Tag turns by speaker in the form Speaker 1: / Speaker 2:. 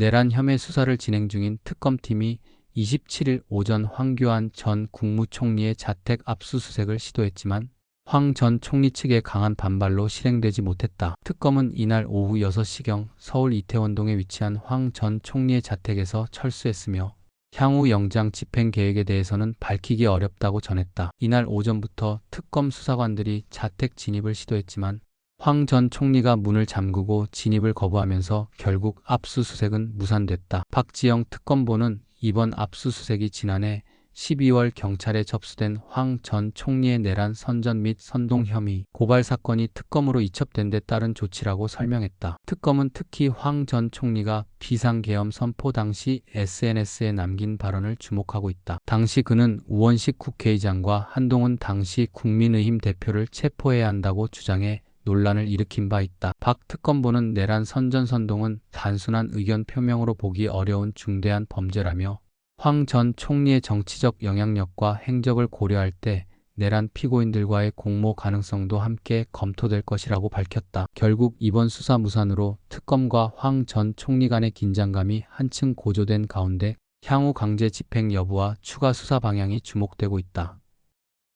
Speaker 1: 내란 혐의 수사를 진행 중인 특검팀이 27일 오전 황교안 전 국무총리의 자택 압수수색을 시도했지만 황 전 총리 측의 강한 반발로 실행되지 못했다. 특검은 이날 오후 6시경 서울 이태원동에 위치한 황 전 총리의 자택에서 철수했으며 향후 영장 집행 계획에 대해서는 밝히기 어렵다고 전했다. 이날 오전부터 특검 수사관들이 자택 진입을 시도했지만 황 전 총리가 문을 잠그고 진입을 거부하면서 결국 압수수색은 무산됐다. 박지영 특검보는 이번 압수수색이 지난해 12월 경찰에 접수된 황 전 총리의 내란 선전 및 선동 혐의 고발 사건이 특검으로 이첩된 데 따른 조치라고 설명했다. 특검은 특히 황 전 총리가 비상계엄 선포 당시 SNS에 남긴 발언을 주목하고 있다. 당시 그는 우원식 국회의장과 한동훈 당시 국민의힘 대표를 체포해야 한다고 주장해 논란을 일으킨 바 있다. 박 특검보는 내란 선전선동은 단순한 의견 표명으로 보기 어려운 중대한 범죄라며 황 전 총리의 정치적 영향력과 행적을 고려할 때 내란 피고인들과의 공모 가능성도 함께 검토될 것이라고 밝혔다. 결국 이번 수사 무산으로 특검과 황 전 총리 간의 긴장감이 한층 고조된 가운데 향후 강제 집행 여부와 추가 수사 방향이 주목되고 있다.